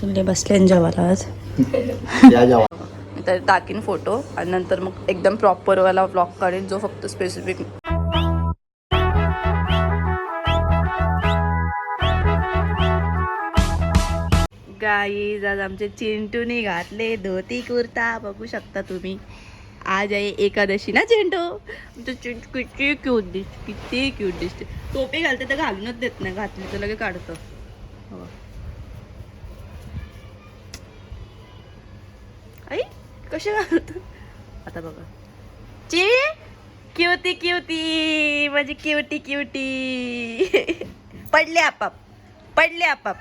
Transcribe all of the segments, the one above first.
सगळे बसले जेवायला आज तर टाकीन फोटो आणि नंतर मग एकदम प्रॉपरवाला व्लॉग काढेन जो फक्त स्पेसिफिक गाईज आज आमचे चिंटूने घातले धोती कुर्ता. बघू शकता तुम्ही. आज आहे एकादशी ना चिंटू? आमचं चिंटू किती क्यूट दिसते किती क्यूट दिसते. टोपी घालते तर घालूनच देत नाही. घातली तर लगेच काढतो. हो. कसे घालत आता बघा. ची क्युटी क्युटी माझी क्युटी क्युटी पडले आपाप. पडले आपाप.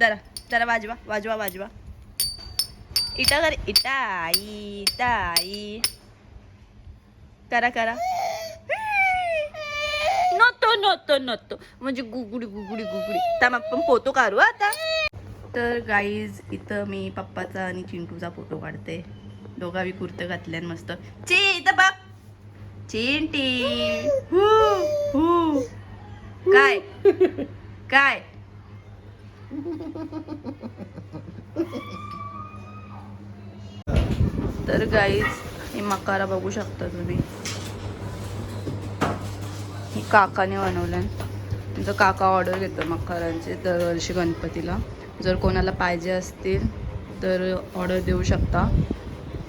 जरा जरा वाजवा वाजवा वाजवा. इटा कर इटा आई इटा आई. करा करा. नव्हतो नव्हतो नव्हतो म्हणजे गुगुडी गुगुडी गुगुडी. तर आपण पोतो काढू आता. तर गाईज इथं मी पप्पाचा आणि चिंटूचा फोटो काढते. दोघावी कुर्त घातल्यान मस्त. चे इथं बाप चिंटी. हु हु. काय? काय? तर गाईज हे मकारा बघू शकता तुम्ही. ही काकाने बनवल्या. तुमचं काका ऑर्डर घेतो मकारांचे दरवर्षी गणपतीला. जर कोणाला पाहिजे असतील तर ऑर्डर देऊ शकता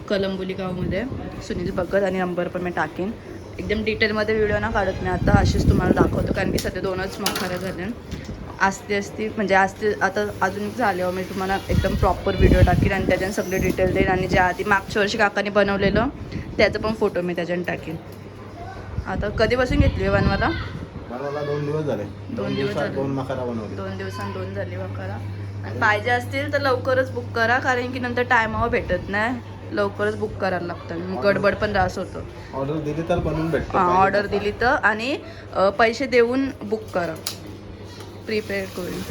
कलंबुली गावमध्ये. सुनील भगत आणि नंबर पण मी टाकेन. एकदम डिटेलमध्ये व्हिडिओ ना काढत नाही. आता अशीच तुम्हाला दाखवतो कारण की सध्या दोनच मखाऱ्या झाल्या. असते असती म्हणजे असते आता अजून झाल्यावर मी तुम्हाला एकदम प्रॉपर व्हिडिओ टाकीन आणि त्याच्यानं सगळे डिटेल देईन. आणि ज्या आधी मागच्या वर्षी काकाने बनवलेलं त्याचं पण फोटो मी त्याच्यानं टाकीन. आता कधीपासून घेतली आहे बनवायला? बनवायला दोन दिवस झाले. दोन दिवस झाले. दोन बनवले दोन दिवसांत दोन झाली आणि पाहिजे असतील तर लवकरच बुक करा कारण की नंतर टायमावर भेटत नाही. लवकरच बुक करायला लागतं. गडबड पण त्रास होतो. ऑर्डर दिली तर बनवून भेटतो. ऑर्डर दिली तर आणि पैसे देऊन बुक करा. प्रीपेड करून.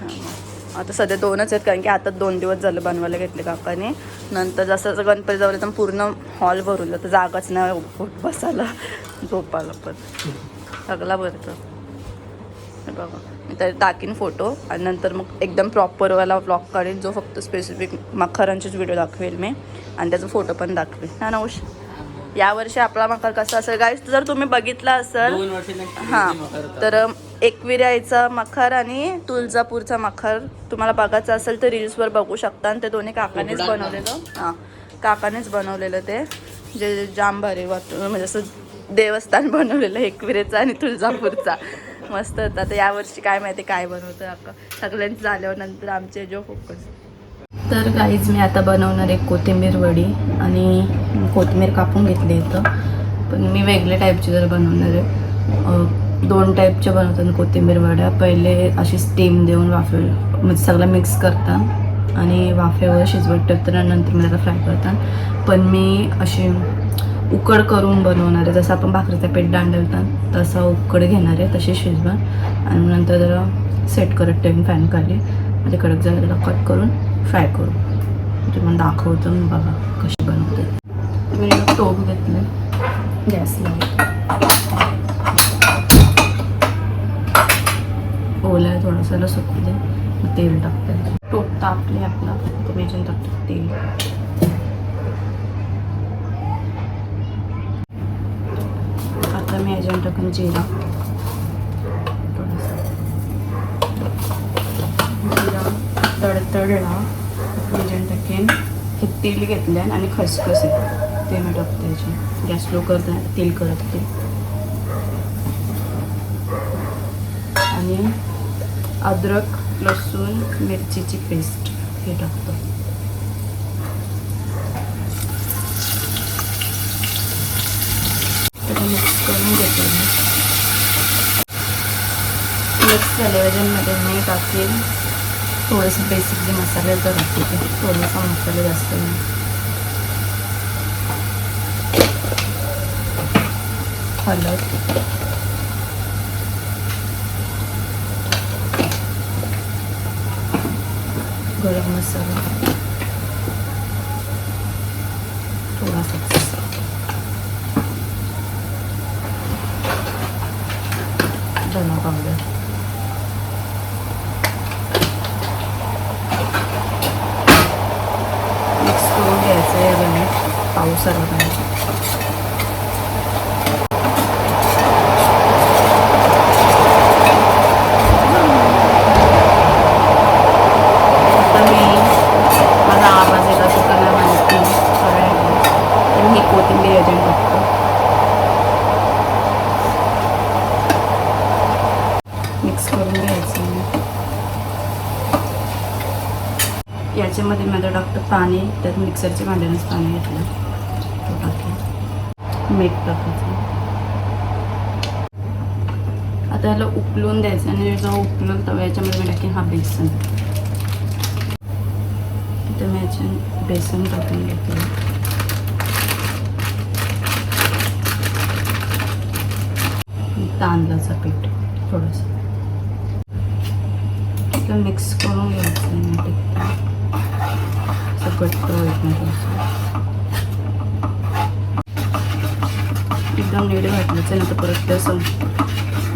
हां. आता सध्या दोनच आहेत कारण की आता दोन दिवस झालं बनवायला घेतले काकाने. नंतर जसं जसं गणपती जवळ तर पूर्ण हॉल भरून तर जागाच नाही बसायला. झोपायला पण. सगळा भरतं. हे बघा. तर टाकीन फोटो आणि नंतर मग एकदम प्रॉपरवाला व्लॉग काढेन जो फक्त स्पेसिफिक मखरांचेच व्हिडिओ दाखवेल मी. आणि त्याचा फोटो पण दाखवेल हा नवश? यावर्षी आपला मखर कसा असेल? गाईस जर तुम्ही बघितला असेल हां तर एकविऱ्याचा मखर आणि तुळजापूरचा मखर तुम्हाला बघायचं असेल तर रील्सवर बघू शकता. आणि ते दोन्ही काकानेच बनवलेलं. हां काकानेच बनवलेलं ते. जे जाम भारी वाटतं म्हणजे असं देवस्थान बनवलेलं एकविरेचा आणि तुळजापूरचा. मस्त होता. आता यावर्षी काय माहिती काय बनवतं अक्का सगळ्यांचं झाल्यावर नंतर आमचे जो फोकस तर गाईज मी आता बनवणार आहे कोथिंबीर वडी आणि कोथिंबीर कापून घेतली इथं. पण मी वेगळ्या टाईपची जर बनवणार आहे. दोन टाईपच्या बनवतात कोथिंबीर वड्या. पहिले अशी स्टीम देऊन वाफे म्हणजे सगळं मिक्स करतात आणि वाफेवर शिजवत ठेवतात नंतर मी त्याला फ्राय करतात. पण मी अशी उकड करून बनवणार आहे. जसं आपण भाकरीचा पेट दांडवतात तसा उकड घेणार आहे तशी शिजवा. आणि नंतर जरा सेट करत ठेवून फॅन खाली. म्हणजे कडक झालं त्याला कट करून फ्राय करू. म्हणजे मग दाखवतो मी बघा कशी बनवते. मी टोप घेतलं गॅसला ओला आहे थोडंसं सुकू दे तेल टाकते टोप तापले आपला. तर मी याच्यात टाकते तेल. आता मी याच्यात जिरा जिरा तडतडला. याच्यात टाकेन हे तेल घेतलं आणि खसखस आहे. ते मी टाकते गॅस लो करता तेल करत ते आणि अद्रक लसूण मिरचीची पेस्ट हे टाकतो त्याला मिक्स करून घेतो मी मिक्स झाल्याच्यामध्ये मी टाकेल. थोडेसे बेसिक जे मसाले तर टाकते थोडासा मसाले जास्त नाही. हळद. गरम मसाला थोडासा धना पावडर सर्व करायचं आता मी माझा आवाज येत असं का नाही माहिती सगळ्यांना तर मी कोथिंबीर एजंट बघतो मिक्स करून घ्यायचं याच्यामध्ये माझं टाकतं पाणी त्यात मिक्सरच्या भांड्यानंच पाणी घेतलं. तो टाकलं. मीठ टाकायचं. आता याला उकलून द्यायचं आणि जेव्हा उकलून तेव्हा याच्यामध्ये मी टाकेन हा बेसन. तर मी याच्या बेसन टाकून घेतलं तांदळाचं पीठ थोडंसं. मिक्स करून घ्यायचं नीट एकदम असं घट्ट होत नाही नीट घातलंच नाही तर परत ते असं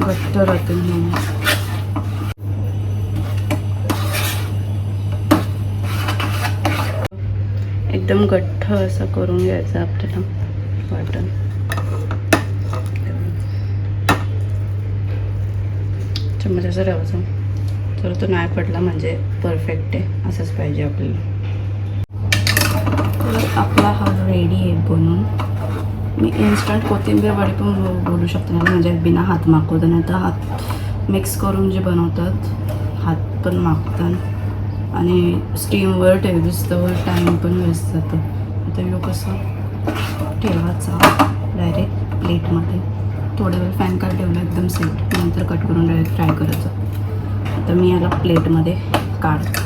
घट्ट राहतं म्हणून एकदम गठ्ठ असं करून घ्यायचं आपल्याला वाटण. चम्मच असं ठेवायचं. तर तो नाही पडला म्हणजे परफेक्ट आहे असंच पाहिजे आपल्याला. आपला हा रेडी आहे बनून. मी इन्स्टंट कोथिंबीर वडी पण बो- बोलू शकते ना म्हणजे बिना हात मागवता नाही तर हात मिक्स करून जे बनवतात हात पण मागतात. आणि स्टीमवर ठेवलीस तर टाईम पण वेस्ट जातो. आता यो कसं ठेवायचा डायरेक्ट प्लेटमध्ये थोड्या वेळ फॅन कार्ड ठेवलं एकदम सेट नंतर कट करून डायरेक्ट फ्राय करायचं. आता मी याला प्लेटमध्ये काढतो.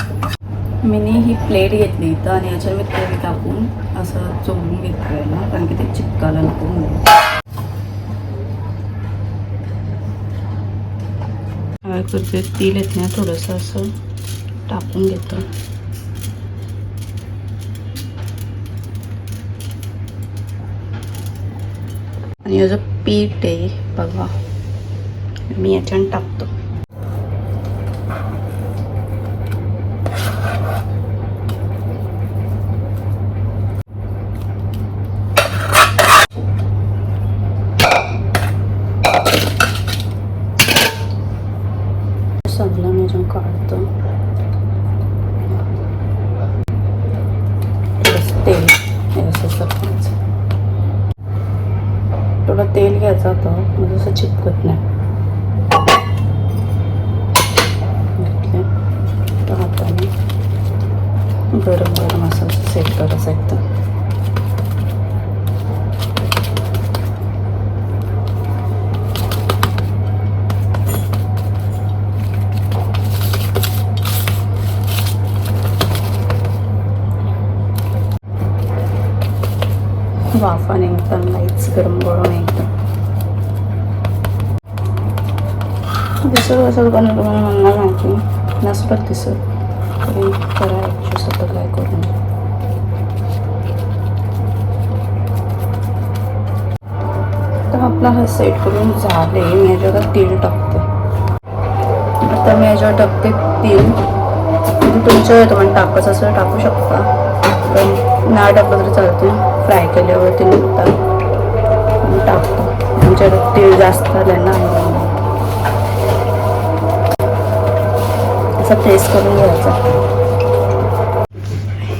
मीने ही प्लेट घेतली इथं आणि याच्यावर मी तेल टाकून असं चोळून घेतलं ना कारण की ते चिपकायला नको म्हणून. काय करते तेल येत नाही थोडंसं असं टाकून घेतो. आणि याचं पीठ आहे बघा मी याच्यानं टाकतो सगळं मी अजून काढतो थोडंसं तेल हे असं टाकायचं थोडं तेल घ्यायचं होतं म्हणजे असं चिपकत नाही. गरम गरम असं सेट करायचं एकदम वाफा एकदम लाईट्स गरम गरम एकदम. दिसत असं बनवलं मला म्हणणार माहिती नसपत दिसत तरी करायचं स्वतः काय करून तर आपला हा सेट करून झाले मी याच्यावर तेल टाकते आता मी याच्यावर टाकते तीळ म्हणजे तुमच्या तुम्हाला टाकायचं असं टाकू शकता पण नाही टाकलं तरी चालते फ्राय केल्यावरती निघतात टाकतो तुमच्याकडे तीळ जास्त आलं ना असं प्रेस करून घ्यायचा.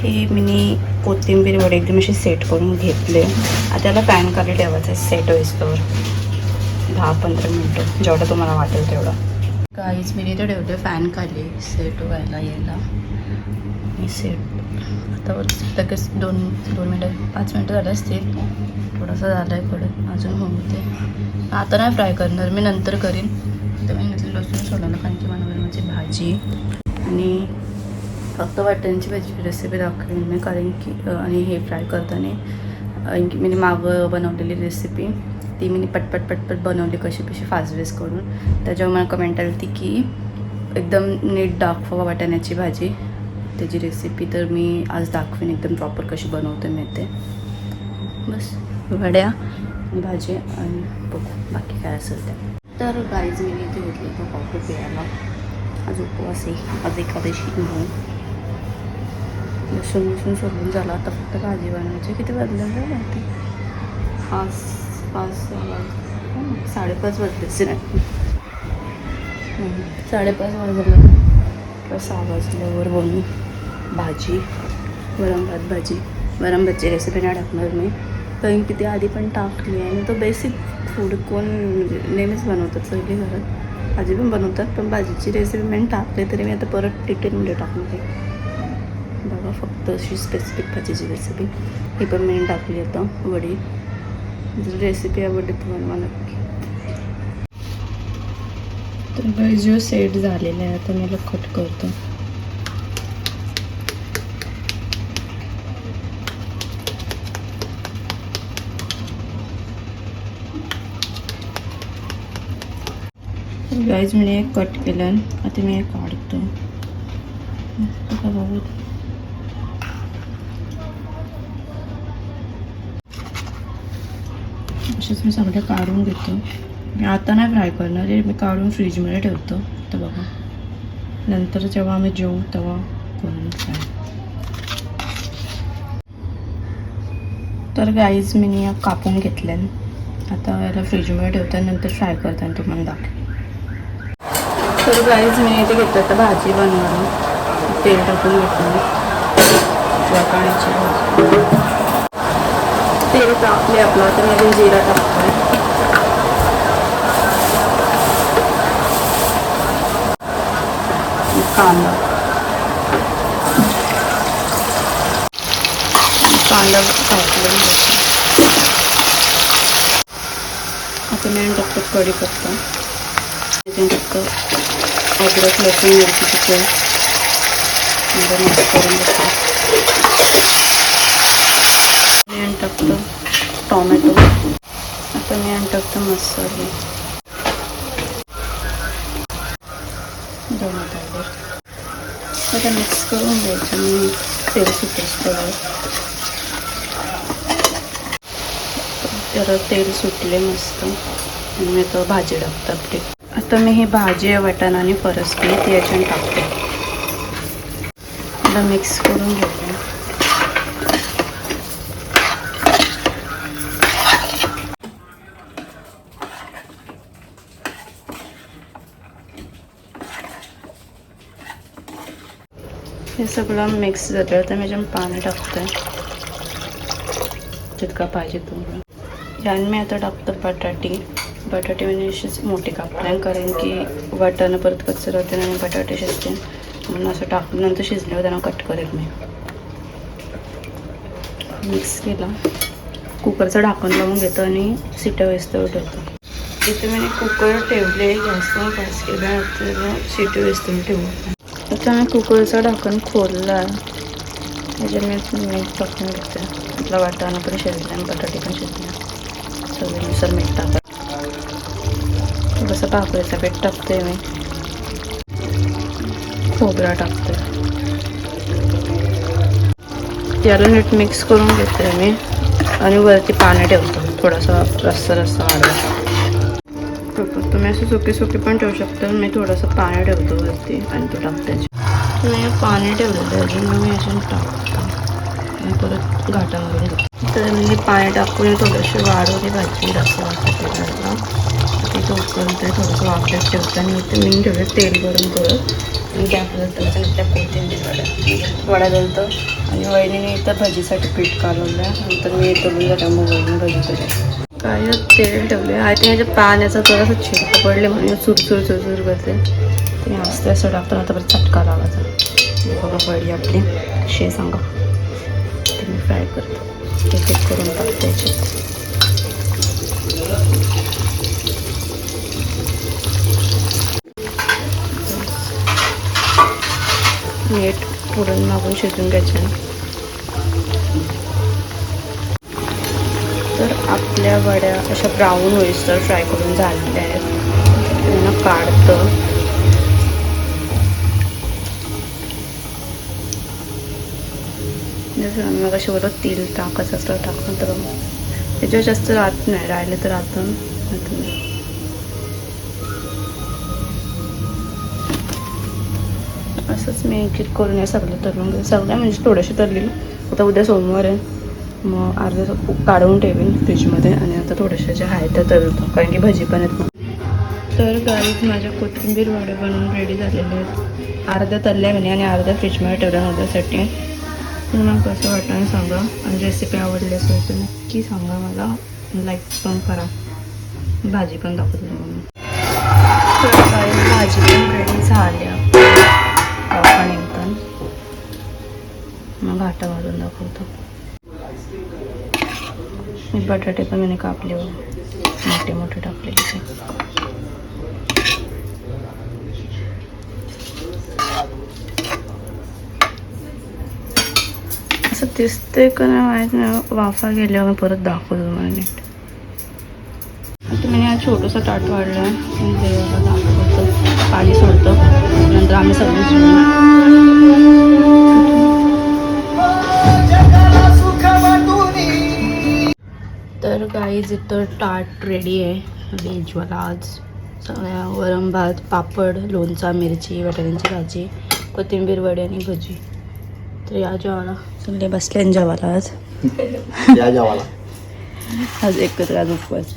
हे मी कोथिंबीर वडे एकदम असे सेट करून घेतले. आता त्याला पॅन खाली ठेवायचं आहे सेट होईस्तोवर दहा पंधरा मिनटं जेवढं तुम्हाला वाटेल तेवढं. काहीच मी इथे ठेवते फॅन खाली सेट व्हायला यायला. मी सेट आता वर लगेच दोन दोन मिनटं पाच मिनटं झाले असतील. थोडासा झालं आहे कडक अजून होऊ ते आता नाही फ्राय करणार. मी नंतर करीन. तर मी घेतलं लसूण सोडायला कारण की मला माझी भाजी आणि फक्त वाटण्याची भाजी रेसिपी दाखवेन मी कारण की आणि हे फ्राय करताना मी मागं बनवलेली रेसिपी ती मी पटपट पटपट बनवली कशी कशी फास्ट करून. त्याच्यावर मला कमेंट आली होती की एकदम नीट दाखवा वाटाण्याची भाजी. त्याची रेसिपी तर मी आज दाखवेन एकदम प्रॉपर कशी बनवते मी ते. बस. वड्या भाजी आणि बघू बाकी काय असेल त्या तर गाईज मी इथे घेतली तो कॉफी प्यायला. आज उपवास आहे. आज एकादशी म्हणून. लसूण लसूण सोडून झाला. आता फक्त भाजी बनवायची. किती वाजलं माहिती पाच पाच साडेपाच वाजलेच नाही साडेपाच वाजलं. तर सहा वाजल्यावर बनवू भाजी. वरम भात भाजी. वरम भातची रेसिपी नाही टाकणार मी. कारण की ती आधी पण टाकली आहे. आणि तो बेसिक फूड कोण म्हणजे नेहमीच बनवतात सगळी घरात. भाजी पण बनवतात पण भाजीची रेसिपी मी टाकली तरी मी आता परत डिटेलमध्ये टाकणार आहे बघा फक्त अशी स्पेसिफिक भाजीची रेसिपी ही पण मी टाकली आता वडी. जर रेसिपी आवडली तर बनवा नक्की. तर जो सेट झालेला आहे आता मला कट करतो. गाईज मी एक कट केलं. आता मी एक काढतो. बघू असेच मी सगळं काढून घेतो. मी आता नाही फ्राय करणार हे मी काढून फ्रीजमध्ये ठेवतो. तर बघा. नंतर जेव्हा आम्ही जेवू तेव्हा करून फ्राय तर गाईज मी कापून घेतल्यान. आता याला फ्रीजमध्ये ठेवता नंतर फ्राय करताना तुम्हाला दाखव तर गाईज मी इथे घेतलं तर भाजी बनवणार तेल टाकून घेतलं वाटाण्याची भाजी तेल टाकले आपलं तर मध्ये जिरा टाकतोय कांदा कांदा टाकले आता मी टाकतो कढीपत्ता त्याच्यात फक्त अद्रक लसूण मिरची पेस्ट नंतर मिक्स करून घेतो मी आणि टाकतो टॉमॅटो. आता मी आणि टाकतो मसाले दोन टाकले आता मिक्स करून घ्यायचं मी तेल सुटेस तर तेल सुटले मस्त. आणि मी तो भाजी टाकतो आपली आता मी ही भाजी वाटाणा आणि परसली ती याच्यात टाकते. आता मिक्स करून घेते. हे सगळं मिक्स जातं तर मी याच्यात पाणी टाकते. जितका पाहिजे तुम्हाला यान मी आता टाकतो बटाटी. बटाटे म्हणजे असेच मोठी कापले कारण की वाटाणं परत कच्चं राहते आणि बटाटे शिजते म्हणून असं टाकून नंतर शिजल्यावर त्यांना कट करेल मी मिक्स केला. कुकरचं ढाकण लावून घेतो आणि सिट्या वेस्तवर ठेवतो. इथे मी कुकर ठेवले गॅसवर गॅस केला तर सिटी वेस्तवर ठेवू. आता मी कुकरचं ढाकण खोललं आहे म्हणजे त्याच्यात मी मीठ टाकून घेते. आपला वाटाणा पण शिजला आणि बटाटे पण शिजले. चवीनुसार मीठ टाका थोडंसं भाकरीचा पीठ टाकते मी. खोबरा टाकते याला नीट मिक्स करून घेते मी आणि वरती पाणी ठेवतो. थोडासा रस्सा रस्सा वाढवतो तुम्ही असं सुकी सुकी पण ठेवू शकता. मी थोडंसं पाणी ठेवतो वरती आणि तो टाकते मी पाणी ठेवलेलं अजून मी अजून टाकतो. आणि परत घाटा घेतो तर मी हे पाणी टाकून थोडीशी वाढवली भाजी रस्सा वाटते ते तो आहे थोडंसं वाफल्यात ठेवतं आणि इथे मी ठेवलं तेल गरम करत आणि गॅपवर त्याच्यानंतर त्या कोथिंबीर वडा वडा घालतं आणि वहिनीने इथं भजीसाठी पीठ कालवलं आहे नंतर मी तळून मग वहिनी भजी केली काय तेल ठेवले आहे ते ह्याच्या पाण्याचा थोडासा छिडका पडले म्हणून चुरचुर चुरचुर करते ते असते असं टाकतो आता परत चटका लावायचा बघा पडली आपली कशी सांगा ते मी फ्राय करतो एक एक करून टाकते मीठ पुरण मागून शिजून घ्यायचं. तर आपल्या वड्या अशा ब्राऊन होईस्तर फ्राय करून झालेल्या आहेत. त्यांना काढतं. मग असे बरोबर तेल टाकायचं असलं टाकून तर त्याच्यावर जास्त राहत नाही. राहिलं तर राहतं. असंच मी एक एक करून या सगळं तरुण सगळ्या म्हणजे थोडेसे तरलेली. आता उद्या सोमवार आहे. मग अर्धा खूप काढून ठेवीन फ्रीजमध्ये आणि आता थोडेसे जे आहेत त्या तळतो कारण की भजी पण आहेत तर गाईज माझ्या कोथिंबीर वडे बनवून रेडी झालेले आहेत. अर्ध्या तळल्या म्हणे आणि अर्ध्या फ्रीजमध्ये ठेवल्या उद्यासाठी. तुम्हाला कसं वाटलं सांगा. आणि रेसिपी आवडली असेल तर नक्की सांगा मला. लाईक पण करा. भाजी पण दाखवतो तुम्हाला. भाजी पण रेडी झाल्या. पण एकदम मग घाटा घालून दाखवतो. मी बटाटे पण मी कापले मोठे मोठे टाकले तिथे असं दिसते का नाही माहीत नाही. वाफा गेल्यावर परत दाखवतो तुम्हाला नीट. आता मी हा छोटंसं ताट वाढलं. आहे देवाला दाखवतो. गाईज इथं ताट रेडी आहे. व्हेजवाला आज सगळ्या वरण भात पापड लोणचा मिरची बटाट्यांची भाजी कोथिंबीर वडे आणि भजी. तर या जेवायला सगळे बसले आणि जेवायला आज. या जेवाला. आज एकत्र आज उपवास.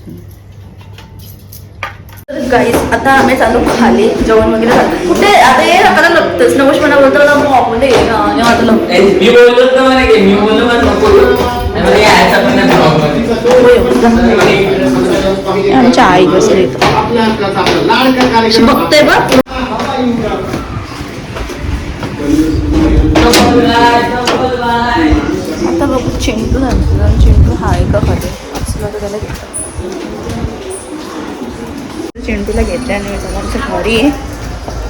गाईज आता आम्ही चालू खाली जेवण वगैरे झालं कुठे? आता हे नका लागतंच नवश म्हणा बोलतो ना मग आपण ये ना, आणि आता लागतं. अशी बघते बघ. आता बघू चिंटू झालं चिंटू हाय का खरे असलं तर त्याला घेतल्या आणि त्याला आमच्या घरी.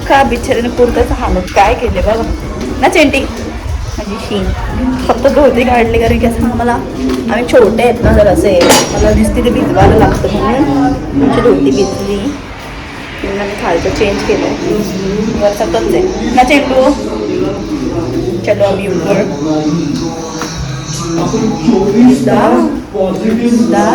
का बिचाऱ्याने पुरताच हालत काय केले बघा ना चेंटी माझी शीन फक्त धोती काढली कारण की असं मला आम्ही छोटे आहेत ना जर असे मला दिसते ते भिजवायला लागतं म्हणून. आमची धोती भिजली. म्हणून आम्ही खालचं चेंज केलं आहे वर सतत आहे ना चेंडू चलो अभी ऊपर दा दा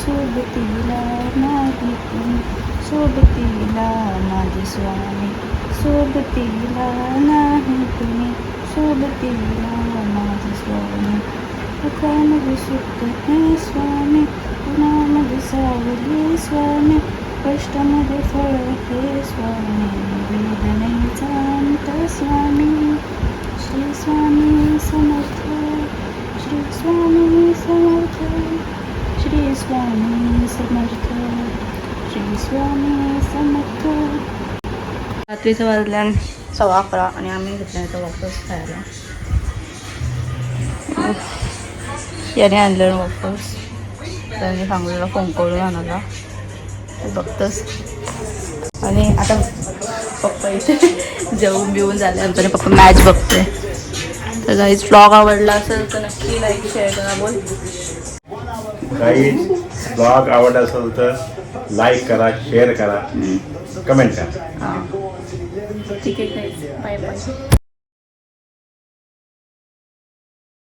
सोबतीला नाही कुणी सोबतीला माझे स्वामी सोबतीला नाही कुणी सोबतीला माझे स्वामी मुखामध्ये सुख हे स्वामी गुणामध्ये सावली स्वामी कष्टामध्ये फळ हे स्वामी वेदनेचा अंत स्वामी श्री स्वामी समर्थ श्री स्वामी समर्थ श्री स्वामी समर्थ श्री स्वामी समर्थ रात्रीचं वाजल्या सव्वा अकरा आणि आम्ही घेतल्या तर वापस खायला याने आणलं वापस त्यांनी सांगलेला फोन करून आणायला बघतंच आणि आता पप्पा इथे जेवून बिवून झाल्यानंतर पप्पा मॅच बघतोय. तर काहीच ब्लॉग आवडला असेल तर नक्की लाईक शेअर करा बोल. काही ब्लॉग आवडला असेल तर लाईक करा शेअर करा. कमेंट करा. हां. ठीक आहे बाय बाय